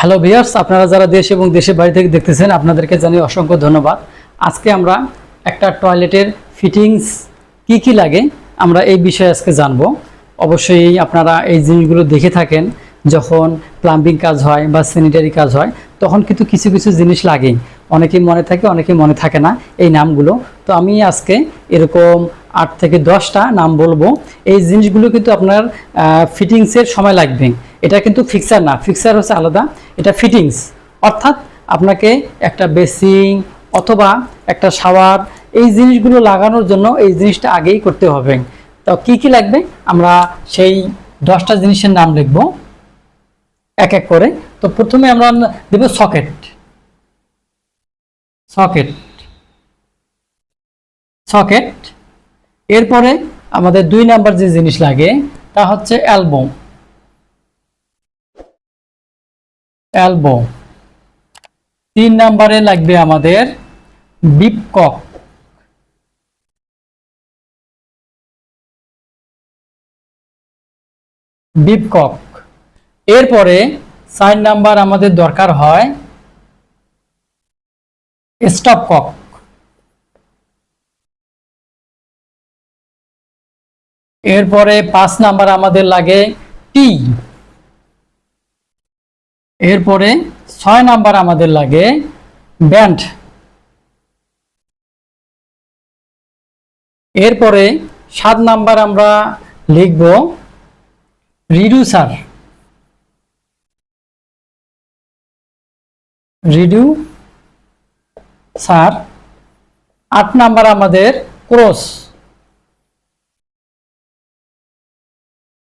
Hello viewers আপনারা যারা দেশ এবং দেশের বাড়ি থেকে দেখতেছেন, আপনাদেরকে জানিয়ে অসংখ্য ধন্যবাদ। আজকে আমরা একটা টয়লেটের ফিটিংস কি কি লাগে, আমরা এই বিষয়ে আজকে জানব। অবশ্যই আপনারা এই জিনিসগুলো দেখে থাকেন, যখন প্লাম্বিং কাজ হয় বা স্যানিটারি কাজ হয়, তখন কিন্তু কিছু কিছু জিনিস লাগে অনেকেই মনে থাকে অনেকেই মনে থাকে না এই নামগুলো। তো আমি আজকে এরকম আট থেকে দশটা নাম বলব। এই জিনিসগুলো কিন্তু আপনার ফিটিংসের সময় লাগবে। এটা কিন্তু ফিক্সার না ফিক্সার হচ্ছে আলাদা। এটা ফিটিংস অর্থাৎ আপনাকে একটা বেসিং অথবা একটা শাওয়ার এই জিনিসগুলো লাগানোর জন্য এই জিনিসটা আগেই করতে হবে। তো কি কি লাগবে? আমরা সেই দশটা জিনিসের নাম লিখব। এক এক করে। তো প্রথমে আমরা দেব সকেট সকেট সকেট এরপরে আমাদের দুই নাম্বার যে জিনিস লাগে, তা হচ্ছে অ্যালবম অ্যালবো। তিন নাম্বারে লাগবে আমাদের বিপকক। বিপকক। এরপরে চার নাম্বার আমাদের দরকার হয় স্টপ কক এরপরে পাঁচ নাম্বার আমাদের লাগে টি। এরপরে ছয় নাম্বার আমাদের লাগে ব্যান্ড। এরপরে সাত নাম্বার আমরা লিখব রিডিউসার রিডিউ সার আট নাম্বার আমাদের ক্রস।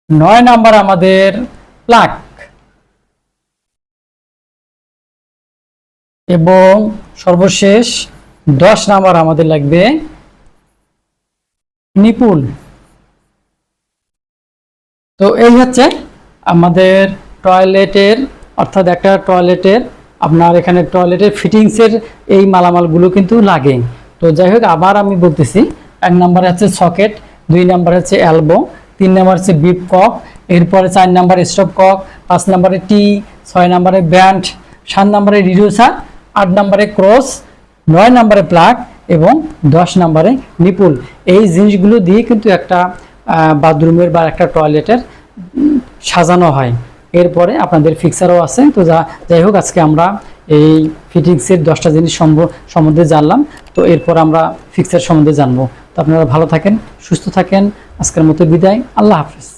নয় নাম্বার আমাদের প্লাক। এবং সর্বশেষ দশ নাম্বার আমাদের লাগবে নিপুল তো এই হচ্ছে আমাদের টয়লেটের, অর্থাৎ একটা টয়লেটের, আপনার এখানে টয়লেটের ফিটিংসের এই মালামালগুলো কিন্তু লাগে। তো যাই হোক, আবার আমি বলতেছি, এক নাম্বার হচ্ছে সকেট, দুই নাম্বার হচ্ছে অ্যালবো তিন নাম্বার হচ্ছে বিপ কক এরপরে চার নাম্বার স্টপ কক পাঁচ নাম্বারে টি, ছয় নাম্বারে ব্যান্ড, সাত নাম্বারে রিডিউসার আট নাম্বারে ক্রস, নয় নাম্বারে প্লাগ এবং দশ নাম্বারে নিপুল এই জিনিসগুলো দিয়ে কিন্তু একটা বাথরুমের বা একটা টয়লেটের সাজানো হয়। এরপরে আপনাদের ফিক্সারও আছে। তো যা, যাই হোক, আজকে আমরা এই ফিটিংসের দশটা জিনিস সম্বন্ধে জানলাম। তো এরপর আমরা ফিক্সার সম্বন্ধে জানব। তো আপনারা ভালো থাকেন, সুস্থ থাকেন। আজকের মতো বিদায়। আল্লাহ হাফিজ।